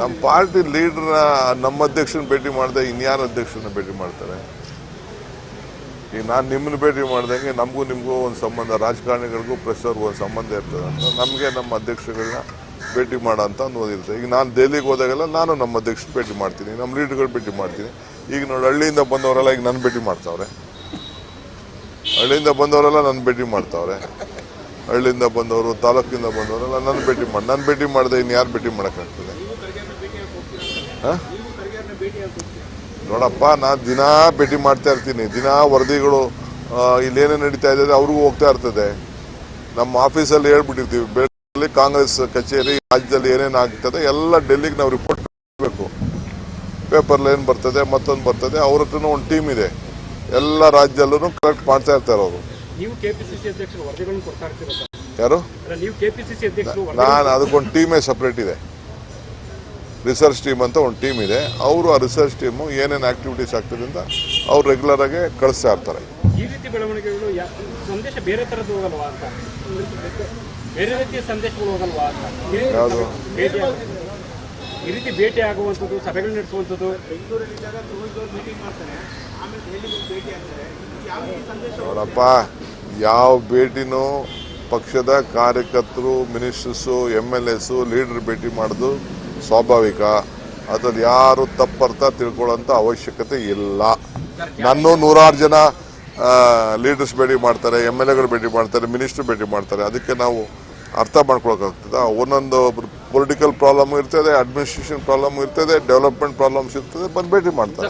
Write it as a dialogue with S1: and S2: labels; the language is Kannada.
S1: ನಮ್ಮ ಪಾರ್ಟಿ ಲೀಡರ್ ನಮ್ಮ ಅಧ್ಯಕ್ಷನ ಭೇಟಿ ಮಾಡಿದೆ ಇನ್ಯಾರ ಅಧ್ಯಕ್ಷನ ಭೇಟಿ ಮಾಡ್ತಾರೆ? ಈಗ ನಾನು ನಿಮ್ಮನ್ನ ಭೇಟಿ ಮಾಡ್ದಂಗೆ ನಮಗೂ ನಿಮಗೂ ಒಂದು ಸಂಬಂಧ ರಾಜಕಾರಣಿಗಳಿಗೂ ಪ್ರೆಸ್ಸರ್ಗೂ ಒಂದು ಸಂಬಂಧ ಇರ್ತದೆ ಅಂತ ನಮಗೆ ನಮ್ಮ ಅಧ್ಯಕ್ಷಗಳನ್ನ ಭೇಟಿ ಮಾಡೋ ಅಂತ ಒಂದು ಓದಿರ್ತದೆ ಈಗ ನಾನು ದೆಹಲಿಗೆ ಹೋದಾಗೆಲ್ಲ ನಾನು ನಮ್ಮ ಅಧ್ಯಕ್ಷ ಭೇಟಿ ಮಾಡ್ತೀನಿ ನಮ್ಮ ಲೀಡರ್ಗಳು ಭೇಟಿ ಮಾಡ್ತೀನಿ. ಈಗ ನೋಡಿ ಹಳ್ಳಿಯಿಂದ ಬಂದವರೆಲ್ಲ ಈಗ ನನ್ನ ಭೇಟಿ ಮಾಡ್ತಾವ್ರೆ. ಹಳ್ಳಿಯಿಂದ ಬಂದವರೆಲ್ಲ ನನ್ನ ಭೇಟಿ ಮಾಡ್ತಾವ್ರೆ. ಹಳ್ಳಿಯಿಂದ ಬಂದವರು, ತಾಲೂಕಿಂದ ಬಂದವರೆಲ್ಲ ನನ್ನ ಭೇಟಿ ಮಾಡಿ ನಾನು ಭೇಟಿ ಮಾಡಿದೆ ಇನ್ನು ಯಾರು ಭೇಟಿ ಮಾಡೋಕ್ಕಾಗ್ತದೆ? ನೋಡಪ್ಪ ನಾನು ದಿನಾ ಭೇಟಿ ಮಾಡ್ತಾ ಇರ್ತೀನಿ. ದಿನಾ ವರದಿಗಳು ಇಲ್ಲೇನೇ ನಡೀತಾ ಇದೆ ಅವ್ರಿಗೂ ಹೋಗ್ತಾ ಇರ್ತದೆ. ನಮ್ಮ ಆಫೀಸಲ್ಲಿ ಹೇಳ್ಬಿಟ್ಟಿರ್ತೀವಿ ಬೆಳಗ್ಗೆ ಕಾಂಗ್ರೆಸ್ ಕಚೇರಿ ರಾಜ್ಯದಲ್ಲಿ ಏನೇನು ಆಗ್ತದೆ ಎಲ್ಲ ಡೆಲ್ಲಿಗೆ ನಾವು ರಿಪೋರ್ಟ್ ಮಾಡಬೇಕು ಪೇಪರ್ಲಿ ಏನು ಬರ್ತದೆ, ಮತ್ತೊಂದು ಬರ್ತದೆ, ಅವ್ರ ಹತ್ರನೂ ಒಂದು ಟೀಮ್ ಇದೆ. ಎಲ್ಲ ರಾಜ್ಯದಲ್ಲೂ ಕರೆಕ್ಟ್ ಮಾಡ್ತಾ ಇರ್ತಾರೆ ಅವರು.
S2: ನೀವು ಕೆಪಿಸಿಸಿ ಅಧ್ಯಕ್ಷರು ವರದಿಗಳನ್ನು ಕೊಡ್ತಾ ಇರ್ತೀರ ಸರ್?
S1: ಯಾರು?
S2: ನೀವು ಕೆಪಿಸಿಸಿ ಅಧ್ಯಕ್ಷರು
S1: ನಾನು ಅದಕ್ಕೊಂದು ಟೀಮೇ ಸಪ್ರೇಟ್ ಇದೆ. ರಿಸರ್ಚ್ ಟೀಮ್ ಅಂತ ಒಂದು ಟೀಮ್ ಇದೆ. ಅವರು ಆ ರಿಸರ್ಚ್ ಟೀಮು ಏನೇನು ಆಕ್ಟಿವಿಟೀಸ್ ಆಗ್ತದೆ ಅಂತ ಅವ್ರು ರೆಗ್ಯುಲರ್ ಆಗಿ ಕಳಿಸ್ತಾ ಇರ್ತಾರೆ.
S2: ಈ ರೀತಿ ಬೆಳವಣಿಗೆಗಳು ಸಂದೇಶ ಬೇರೆ ತರದ್ದು ಹೋಗಲ್ವಾ ಅಂತ? ಬೇರೆ ರೀತಿಯ ಸಂದೇಶಗಳು ಹೋಗಲ್ವಾ ಅಂತ? ಈ ರೀತಿ
S1: ಯಾವುದು?
S2: ಭೇಟಿ ಈ ರೀತಿ ಭೇಟಿ ಆಗುವಂಥದ್ದು ಸಭೆಗಳು ನಡೆಸುವಂಥದ್ದು.
S1: ನೋಡಪ್ಪ ಯಾವ ಭೇಟಿನೂ ಪಕ್ಷದ ಕಾರ್ಯಕರ್ತರು, ministers M L As leader ಭೇಟಿ ಮಾಡೋದು ಸ್ವಾಭಾವಿಕ. ಅದ್ರಲ್ಲಿ ಯಾರು ತಪ್ಪರ್ಥ ತಿಳ್ಕೊಳ್ಳೋಂಥ ಅವಶ್ಯಕತೆ ಇಲ್ಲ. ನನ್ನೂ ನೂರಾರು ಜನ ಲೀಡರ್ಸ್ ಭೇಟಿ ಮಾಡ್ತಾರೆ ಎಂ ಎಲ್ ಎಗಳು ಭೇಟಿ ಮಾಡ್ತಾರೆ, ಮಿನಿಸ್ಟರ್ ಭೇಟಿ ಮಾಡ್ತಾರೆ. ಅದಕ್ಕೆ ನಾವು ಅರ್ಥ ಮಾಡ್ಕೊಳಕ್ಕಾಗ್ತದ? ಒಂದೊಂದು ಪೊಲಿಟಿಕಲ್ ಪ್ರಾಬ್ಲಮ್ ಇರ್ತದೆ, ಅಡ್ಮಿನಿಸ್ಟ್ರೇಷನ್ ಪ್ರಾಬ್ಲಮ್ ಇರ್ತದೆ, ಡೆವಲಪ್ಮೆಂಟ್ ಪ್ರಾಬ್ಲಮ್ಸ್ ಇರ್ತದೆ, ಬಂದು ಭೇಟಿ ಮಾಡ್ತಾರೆ.